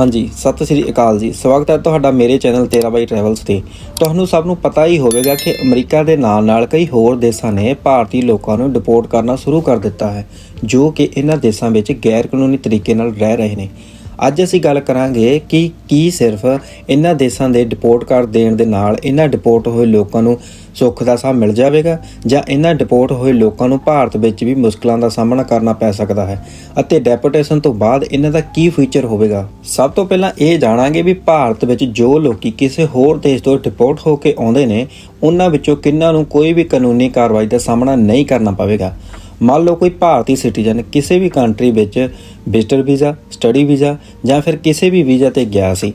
ਹਾਂਜੀ, ਸਤਿ ਸ੍ਰੀ ਅਕਾਲ ਜੀ। ਸਵਾਗਤ ਹੈ ਤੁਹਾਡਾ ਮੇਰੇ ਚੈਨਲ ਤੇਰਾ ਬਾਈ ਟਰੈਵਲਸ ਤੇ। ਤੁਹਾਨੂੰ ਸਭ ਨੂੰ ਪਤਾ ਹੀ ਹੋਵੇਗਾ ਕਿ ਅਮਰੀਕਾ ਦੇ ਨਾਲ ਨਾਲ ਕਈ ਹੋਰ ਦੇਸ਼ਾਂ ਨੇ ਭਾਰਤੀ ਲੋਕਾਂ ਨੂੰ ਡਿਪੋਰਟ ਕਰਨਾ ਸ਼ੁਰੂ ਕਰ ਦਿੱਤਾ ਹੈ, ਜੋ ਕਿ ਇਹਨਾਂ ਦੇਸ਼ਾਂ ਵਿੱਚ ਗੈਰ ਕਾਨੂੰਨੀ ਤਰੀਕੇ ਨਾਲ ਰਹਿ ਰਹੇ ਨੇ। ਅੱਜ ਅਸੀਂ ਗੱਲ ਕਰਾਂਗੇ ਕਿ ਕੀ ਸਿਰਫ ਇਹਨਾਂ ਦੇਸ਼ਾਂ ਦੇ ਡਿਪੋਰਟ ਕਰ ਦੇਣ ਦੇ ਨਾਲ ਇਹਨਾਂ ਡਿਪੋਰਟ ਹੋਏ ਲੋਕਾਂ ਨੂੰ ਸੁੱਖ ਦਾ ਸਾਹ ਮਿਲ ਜਾਵੇਗਾ ਜਾਂ ਇਹਨਾਂ ਡਿਪੋਰਟ ਹੋਏ ਲੋਕਾਂ ਨੂੰ ਭਾਰਤ ਵਿੱਚ ਵੀ ਮੁਸ਼ਕਲਾਂ ਦਾ ਸਾਹਮਣਾ ਕਰਨਾ ਪੈ ਸਕਦਾ ਹੈ? ਅਤੇ ਡੈਪੋਟੇਸ਼ਨ ਤੋਂ ਬਾਅਦ ਇਹਨਾਂ ਦਾ ਕੀ ਫਿਊਚਰ ਹੋਵੇਗਾ? ਸਭ ਤੋਂ ਪਹਿਲਾਂ ਇਹ ਜਾਣਾਂਗੇ ਵੀ ਭਾਰਤ ਵਿੱਚ ਜੋ ਲੋਕੀ ਕਿਸੇ ਹੋਰ ਦੇਸ਼ ਤੋਂ ਡਿਪੋਰਟ ਹੋ ਕੇ ਆਉਂਦੇ ਨੇ, ਉਹਨਾਂ ਵਿੱਚੋਂ ਕਿੰਨਾਂ ਨੂੰ ਕੋਈ ਵੀ ਕਾਨੂੰਨੀ ਕਾਰਵਾਈ ਦਾ ਸਾਹਮਣਾ ਨਹੀਂ ਕਰਨਾ ਪਵੇਗਾ। ਮੰਨ ਲਓ ਕੋਈ ਭਾਰਤੀ ਸਿਟੀਜ਼ਨ ਕਿਸੇ ਵੀ ਕੰਟਰੀ ਵਿੱਚ ਵਿਜ਼ਟਰ ਵੀਜ਼ਾ ਸਟੱਡੀ ਵੀਜ਼ਾ ਜਾਂ ਫਿਰ ਕਿਸੇ ਵੀ ਵੀਜ਼ਾ ਤੇ ਗਿਆ ਸੀ।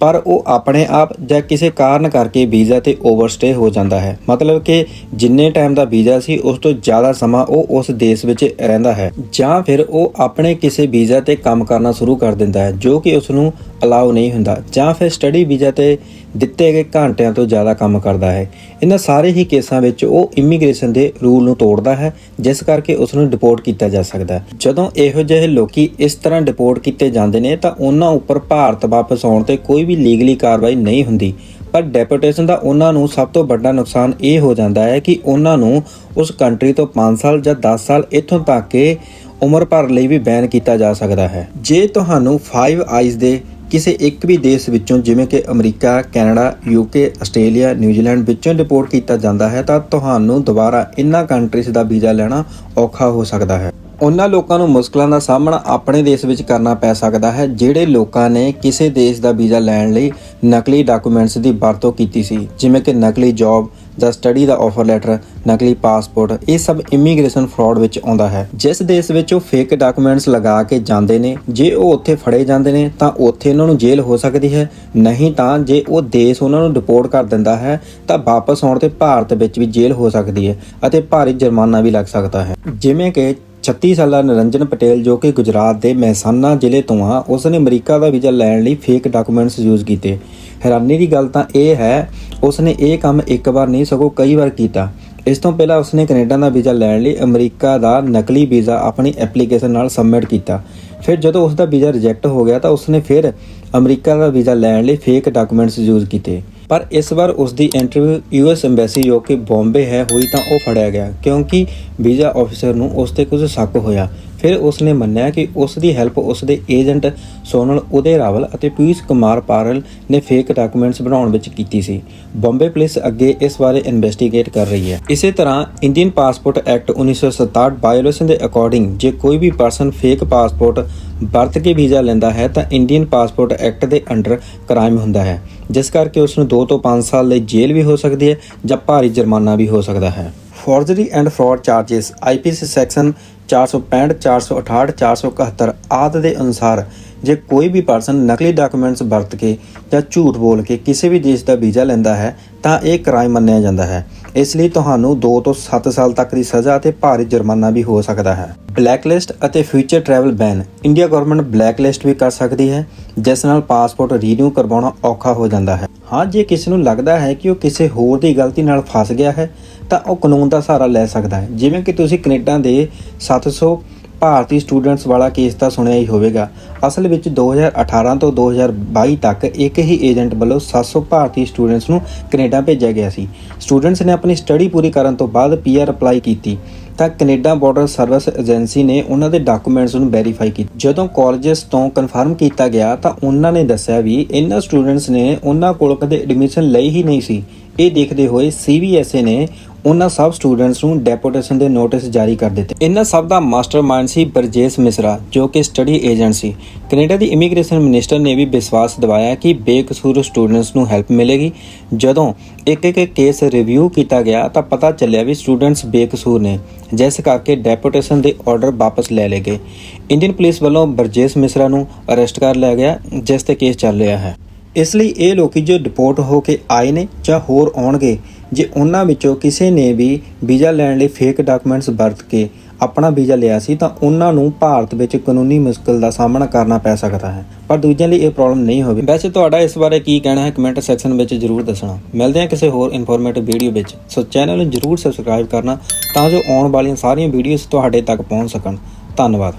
ਪਰ ਉਹ ਆਪਣੇ ਆਪ ਜਾਂ ਕਿਸੇ ਕਾਰਨ ਕਰਕੇ ਵੀਜ਼ਾ ਤੇ ਓਵਰਸਟੇ ਹੋ ਜਾਂਦਾ ਹੈ। ਮਤਲਬ ਕਿ ਜਿੰਨੇ ਟਾਈਮ ਦਾ ਵੀਜ਼ਾ ਸੀ, ਉਸ ਤੋਂ ਜ਼ਿਆਦਾ ਸਮਾਂ ਉਹ ਉਸ ਦੇਸ਼ ਵਿੱਚ ਰਹਿੰਦਾ ਹੈ। ਜਾਂ ਫਿਰ ਉਹ ਆਪਣੇ ਕਿਸੇ ਵੀਜ਼ਾ ਤੇ ਕੰਮ ਕਰਨਾ ਸ਼ੁਰੂ ਕਰ ਦਿੰਦਾ ਹੈ, ਜੋ ਕਿ ਉਸ ਨੂੰ ਅਲਾਉ ਨਹੀਂ ਹੁੰਦਾ। ਜਾਂ ਫਿਰ ਸਟੱਡੀ ਵੀਜ਼ਾ ਤੇ ਦਿੱਤੇ ਗਏ ਘੰਟਿਆਂ ਤੋਂ ਜ਼ਿਆਦਾ ਕੰਮ ਕਰਦਾ ਹੈ। ਇਹਨਾਂ ਸਾਰੇ ਹੀ ਕੇਸਾਂ ਵਿੱਚ ਉਹ ਇਮੀਗ੍ਰੇਸ਼ਨ ਦੇ ਰੂਲ ਨੂੰ ਤੋੜਦਾ ਹੈ, ਜਿਸ ਕਰਕੇ ਉਸ ਨੂੰ ਡਿਪੋਰਟ ਕੀਤਾ ਜਾ ਸਕਦਾ ਹੈ। ਜਦੋਂ ਇਹੋ ਜਿਹੇ ਲੋਕੀ ਇਸ ਤਰ੍ਹਾਂ ਡਿਪੋਰਟ ਕੀਤੇ ਜਾਂਦੇ ਨੇ, ਤਾਂ ਉਹਨਾਂ ਉੱਪਰ ਭਾਰਤ ਵਾਪਸ ਆਉਣ ਤੇ ਕੋਈ ਵੀ ਲੀਗਲੀ ਕਾਰਵਾਈ ਨਹੀਂ ਹੁੰਦੀ। ਪਰ ਡੈਪੋਟੇਸ਼ਨ ਦਾ ਉਹਨਾਂ ਨੂੰ ਸਭ ਤੋਂ ਵੱਡਾ ਨੁਕਸਾਨ ਇਹ ਹੋ ਜਾਂਦਾ ਹੈ ਕਿ ਉਹਨਾਂ ਨੂੰ ਉਸ ਕੰਟਰੀ ਤੋਂ 5 ਸਾਲ ਜਾਂ 10 ਸਾਲ ਇੱਥੋਂ ਤੱਕ ਕਿ ਉਮਰ ਭਰ ਲਈ ਵੀ ਬੈਨ ਕੀਤਾ ਜਾ ਸਕਦਾ ਹੈ। ਜੇ ਤੁਹਾਨੂੰ 5 ਆਈਜ਼ ਦੇ ਕਿਸੇ ਇੱਕ ਵੀ ਦੇਸ਼ ਵਿੱਚੋਂ ਜਿਵੇਂ ਕਿ America, Canada UK Australia, New Zealand ਵਿੱਚੋਂ ਡਿਪੋਰਟ ਕੀਤਾ ਜਾਂਦਾ ਹੈ ਤਾਂ ਤੁਹਾਨੂੰ ਦੁਬਾਰਾ ਇਨ੍ਹਾਂ ਕੰਟਰੀਜ਼ ਦਾ ਵੀਜ਼ਾ ਲੈਣਾ ਔਖਾ ਹੋ ਸਕਦਾ ਹੈ। ਉਹਨਾਂ ਲੋਕਾਂ ਨੂੰ ਮੁਸ਼ਕਲਾਂ ਦਾ ਸਾਹਮਣਾ ਆਪਣੇ ਦੇਸ਼ ਵਿੱਚ ਕਰਨਾ ਪੈ ਸਕਦਾ ਹੈ, ਜਿਹੜੇ ਲੋਕਾਂ ਨੇ ਕਿਸੇ ਦੇਸ਼ ਦਾ ਵੀਜ਼ਾ ਲੈਣ ਲਈ ਨਕਲੀ ਡਾਕੂਮੈਂਟਸ ਦੀ ਵਰਤੋਂ ਕੀਤੀ ਸੀ, ਜਿਵੇਂ ਕਿ ਨਕਲੀ ਜੌਬ ਜਾਂ ਸਟੱਡੀ ਦਾ ਆਫਰ ਲੈਟਰ ਨਕਲੀ ਪਾਸਪੋਰਟ, ਇਹ ਸਭ ਇਮੀਗ੍ਰੇਸ਼ਨ ਫਰਾਡ ਵਿੱਚ ਆਉਂਦਾ ਹੈ। ਜਿਸ ਦੇਸ਼ ਵਿੱਚ ਉਹ ਫੇਕ ਡਾਕੂਮੈਂਟਸ ਲਗਾ ਕੇ ਜਾਂਦੇ ਨੇ, ਜੇ ਉਹ ਉੱਥੇ ਫੜੇ ਜਾਂਦੇ ਨੇ, ਤਾਂ ਉੱਥੇ ਉਹਨਾਂ ਨੂੰ ਜੇਲ੍ਹ ਹੋ ਸਕਦੀ ਹੈ। ਨਹੀਂ ਤਾਂ ਜੇ ਉਹ ਦੇਸ਼ ਉਹਨਾਂ ਨੂੰ ਡਿਪੋਰਟ ਕਰ ਦਿੰਦਾ ਹੈ, ਤਾਂ ਵਾਪਸ ਆਉਣ ਤੇ ਭਾਰਤ ਵਿੱਚ ਵੀ ਜੇਲ੍ਹ ਹੋ ਸਕਦੀ ਹੈ ਅਤੇ ਭਾਰੀ ਜੁਰਮਾਨਾ ਵੀ ਲੱਗ ਸਕਦਾ ਹੈ। ਜਿਵੇਂ ਕਿ 36 ਸਾਲਾ ਨਿਰੰਜਨ ਪਟੇਲ ਜੋ ਕਿ ਗੁਜਰਾਤ ਦੇ ਮਹਿਸਾਨਾ ਜ਼ਿਲ੍ਹੇ ਤੋਂ ਆ, ਉਸਨੇ ਅਮਰੀਕਾ ਦਾ ਵੀਜ਼ਾ ਲੈਣ ਲਈ ਫੇਕ ਡਾਕੂਮੈਂਟਸ ਯੂਜ਼ ਕੀਤੇ। ਹੈਰਾਨੀ ਦੀ ਗੱਲ ਤਾਂ ਇਹ ਹੈ, ਉਸਨੇ ਇਹ ਕੰਮ ਇੱਕ ਵਾਰ ਨਹੀਂ, ਸਗੋਂ ਕਈ ਵਾਰ ਕੀਤਾ। ਇਸ ਤੋਂ ਪਹਿਲਾਂ ਉਸਨੇ ਕੈਨੇਡਾ ਦਾ ਵੀਜ਼ਾ ਲੈਣ ਲਈ ਅਮਰੀਕਾ ਦਾ ਨਕਲੀ ਵੀਜ਼ਾ ਆਪਣੀ ਐਪਲੀਕੇਸ਼ਨ ਨਾਲ ਸਬਮਿਟ ਕੀਤਾ। ਫਿਰ ਜਦੋਂ ਉਸ ਦਾ ਵੀਜ਼ਾ ਰਿਜੈਕਟ ਹੋ ਗਿਆ ਤਾਂ ਉਸਨੇ ਫਿਰ ਅਮਰੀਕਾ ਦਾ ਵੀਜ਼ਾ ਲੈਣ ਲਈ ਫੇਕ ਡਾਕੂਮੈਂਟਸ ਯੂਜ਼ ਕੀਤੇ। ਪਰ ਇਸ ਵਾਰ ਉਸ ਦੀ ਇੰਟਰਵਿਊ ਯੂਐਸ ਐਮਬੈਸੀ ਜੋ ਕਿ ਬੰਬੇ ਹੈ ਹੋਈ ਤਾਂ ਉਹ ਫੜਿਆ ਗਿਆ ਕਿਉਂਕਿ ਵੀਜ਼ਾ ਆਫੀਸਰ ਨੂੰ ਉਸ ਤੇ ਕੁਝ ਸ਼ੱਕ ਹੋਇਆ। ਫਿਰ ਉਸਨੇ ਮੰਨਿਆ ਕਿ ਉਸ ਦੀ ਹੈਲਪ ਉਸ ਦੇ ਏਜੰਟ ਸੋਨਲ, ਉਦੇ ਰਾਵਲ ਅਤੇ ਪੀਯੂਸ਼ ਕੁਮਾਰ ਪਾਰਲ ਨੇ ਫੇਕ ਡਾਕੂਮੈਂਟਸ ਬਣਾਉਣ ਵਿੱਚ ਕੀਤੀ ਸੀ। ਬੰਬੇ ਪੁਲਿਸ ਅੱਗੇ ਇਸ ਬਾਰੇ ਇਨਵੈਸਟੀਗੇਟ ਕਰ ਰਹੀ ਹੈ। ਇਸੇ ਤਰ੍ਹਾਂ ਇੰਡੀਅਨ ਪਾਸਪੋਰਟ ਐਕਟ 1967 ਬਾਇਓਲੇਸ਼ਨ ਦੇ ਅਕੋਰਡਿੰਗ ਜੇ ਕੋਈ ਵੀ ਪਰਸਨ ਫੇਕ ਪਾਸਪੋਰਟ ਵਰਤ ਕੇ ਵੀਜ਼ਾ ਲੈਂਦਾ ਹੈ ਤਾਂ ਇੰਡੀਅਨ ਪਾਸਪੋਰਟ ਐਕਟ ਦੇ ਅੰਡਰ ਕ੍ਰਾਈਮ ਹੁੰਦਾ ਹੈ। ਜਿਸ ਕਰਕੇ ਉਸ ਨੂੰ 2 ਤੋਂ 5 ਸਾਲ ਲਈ ਜੇਲ੍ਹ ਵੀ ਹੋ ਸਕਦੀ ਹੈ ਜਾਂ ਭਾਰੀ ਜੁਰਮਾਨਾ ਵੀ ਹੋ ਸਕਦਾ ਹੈ। Forgery and fraud charges IPC section 465 468 471 ਆਦਿ ਦੇ ਅਨੁਸਾਰ ਜੇ ਕੋਈ ਵੀ ਪਰਸਨ ਨਕਲੀ ਡਾਕੂਮੈਂਟਸ ਵਰਤ ਕੇ ਜਾਂ ਝੂਠ ਬੋਲ ਕੇ ਕਿਸੇ ਵੀ ਦੇਸ਼ ਦਾ ਵੀਜ਼ਾ ਲੈਂਦਾ ਹੈ, ਤਾਂ ਇਹ ਕ੍ਰਾਈਮ ਮੰਨਿਆ ਜਾਂਦਾ ਹੈ। ਇਸ ਲਈ ਤੁਹਾਨੂੰ 2 ਤੋਂ 7 ਸਾਲ ਤੱਕ ਦੀ ਸਜ਼ਾ ਅਤੇ ਭਾਰੀ ਜੁਰਮਾਨਾ ਵੀ ਹੋ ਸਕਦਾ ਹੈ। ਬਲੈਕਲਿਸਟ ਅਤੇ future travel ban India government blacklist ਵੀ ਕਰ ਸਕਦੀ ਹੈ, ਜਿਸ ਨਾਲ ਪਾਸਪੋਰਟ ਰੀਨਿਊ ਕਰਵਾਉਣਾ ਔਖਾ ਹੋ ਜਾਂਦਾ ਹੈ। ਹਾਂ, ਜੇ ਕਿਸੇ ਨੂੰ ਲੱਗਦਾ ਹੈ ਕਿ ਉਹ ਕਿਸੇ ਹੋਰ ਦੀ ਗਲਤੀ ਨਾਲ ਫਸ ਗਿਆ ਹੈ, ਤਾਂ ਉਹ ਕਾਨੂੰਨ ਦਾ ਸਹਾਰਾ ਲੈ ਸਕਦਾ ਹੈ। ਜਿਵੇਂ ਕਿ ਤੁਸੀਂ ਕੈਨੇਡਾ ਦੇ 700 ਭਾਰਤੀ ਸਟੂਡੈਂਟਸ ਵਾਲਾ ਕੇਸ ਤਾਂ ਸੁਣਿਆ ਹੀ ਹੋਵੇਗਾ। ਅਸਲ ਵਿੱਚ 2018 ਤੋਂ 2022 ਤੱਕ ਇੱਕ ਹੀ ਏਜੰਟ ਵੱਲੋਂ 700 ਭਾਰਤੀ ਸਟੂਡੈਂਟਸ ਨੂੰ ਕੈਨੇਡਾ ਭੇਜਿਆ ਗਿਆ ਸੀ। ਸਟੂਡੈਂਟਸ ਨੇ ਆਪਣੀ ਸਟੱਡੀ ਪੂਰੀ ਕਰਨ ਤੋਂ ਬਾਅਦ ਪੀਆਰ ਅਪਲਾਈ ਕੀਤੀ। ਤਾਂ ਕੈਨੇਡਾ ਬਾਰਡਰ ਸਰਵਿਸ ਏਜੰਸੀ ਨੇ ਉਹਨਾਂ ਦੇ ਡਾਕੂਮੈਂਟਸ ਨੂੰ ਵੈਰੀਫਾਈ ਕੀਤਾ। ਜਦੋਂ ਕਾਲਜਸ ਤੋਂ ਕਨਫਰਮ ਕੀਤਾ ਗਿਆ ਤਾਂ ਉਹਨਾਂ ਨੇ ਦੱਸਿਆ ਵੀ ਇਹਨਾਂ ਸਟੂਡੈਂਟਸ ਨੇ ਉਹਨਾਂ ਕੋਲ ਕਦੇ ਐਡਮਿਸ਼ਨ ਲਈ ਹੀ ਨਹੀਂ ਸੀ। ਇਹ ਦੇਖਦੇ ਹੋਏ ਸੀਬੀਐਸਏ ਨੇ ਉਹਨਾਂ ਸਭ ਸਟੂਡੈਂਟਸ ਨੂੰ ਡੈਪੋਟੇਸ਼ਨ ਦੇ ਨੋਟਿਸ ਜਾਰੀ ਕਰ ਦਿੱਤੇ। ਇਹਨਾਂ ਸਭ ਦਾ ਮਾਸਟਰਮਾਈਂਡ ਸੀ ਬਰਜੇਸ ਮਿਸਰਾ, ਜੋ ਕਿ ਸਟੱਡੀ ਏਜੰਟ ਸੀ। ਕੈਨੇਡਾ ਦੀ ਇਮੀਗ੍ਰੇਸ਼ਨ ਮਿਨਿਸਟਰ ਨੇ ਵੀ ਵਿਸ਼ਵਾਸ ਦਿਵਾਇਆ ਕਿ ਬੇਕਸੂਰ ਸਟੂਡੈਂਟਸ ਨੂੰ ਹੈਲਪ ਮਿਲੇਗੀ। ਜਦੋਂ ਇੱਕ ਇੱਕ ਕੇਸ ਰਿਵਿਊ ਕੀਤਾ ਗਿਆ, ਤਾਂ ਪਤਾ ਚੱਲਿਆ ਵੀ ਸਟੂਡੈਂਟਸ ਬੇਕਸੂਰ ਨੇ, ਜਿਸ ਕਰਕੇ ਡੈਪੋਟੇਸ਼ਨ ਦੇ ਆਰਡਰ ਵਾਪਸ ਲੈ ਲਏ ਗਏ। ਇੰਡੀਅਨ ਪੁਲਿਸ ਵੱਲੋਂ ਬਰਜੇਸ ਮਿਸਰਾ ਨੂੰ ਅਰੈਸਟ ਕਰ ਲਿਆ ਗਿਆ, ਜਿਸ ਤੇ ਕੇਸ ਚੱਲ ਰਿਹਾ ਹੈ। ਇਸ ਲਈ ਇਹ ਲੋਕੀ ਜੋ ਡਿਪੋਰਟ ਹੋ ਕੇ ਆਏ ਨੇ ਜਾਂ ਹੋਰ ਆਉਣਗੇ ਜੇ ਉਹਨਾਂ ਵਿੱਚੋਂ ਕਿਸੇ ਨੇ ਵੀ ਵੀਜ਼ਾ ਲੈਣ ਲਈ ਫੇਕ ਡਾਕੂਮੈਂਟਸ ਵਰਤ ਕੇ ਆਪਣਾ ਵੀਜ਼ਾ ਲਿਆ ਸੀ, ਤਾਂ ਉਹਨਾਂ ਨੂੰ ਭਾਰਤ ਵਿੱਚ ਕਾਨੂੰਨੀ ਮੁਸ਼ਕਲ ਦਾ ਸਾਹਮਣਾ ਕਰਨਾ ਪੈ ਸਕਦਾ ਹੈ। ਪਰ ਦੂਜਿਆਂ ਲਈ ਇਹ ਪ੍ਰੋਬਲਮ ਨਹੀਂ ਹੋਵੇ। ਵੈਸੇ ਤੁਹਾਡਾ ਇਸ ਬਾਰੇ ਕੀ ਕਹਿਣਾ ਹੈ ਕਮੈਂਟ ਸੈਕਸ਼ਨ ਵਿੱਚ ਜਰੂਰ ਦੱਸਣਾ। ਮਿਲਦੇ ਹਾਂ ਕਿਸੇ ਹੋਰ ਇਨਫੋਰਮੇਟਿਵ ਵੀਡੀਓ ਵਿੱਚ। ਸੋ ਚੈਨਲ ਨੂੰ ਜਰੂਰ ਸਬਸਕ੍ਰਾਈਬ ਕਰਨਾ ਤਾਂ ਜੋ ਆਉਣ ਵਾਲੀਆਂ ਸਾਰੀਆਂ ਵੀਡੀਓਜ਼ ਤੁਹਾਡੇ ਤੱਕ ਪਹੁੰਚ ਸਕਣ। ਧੰਨਵਾਦ।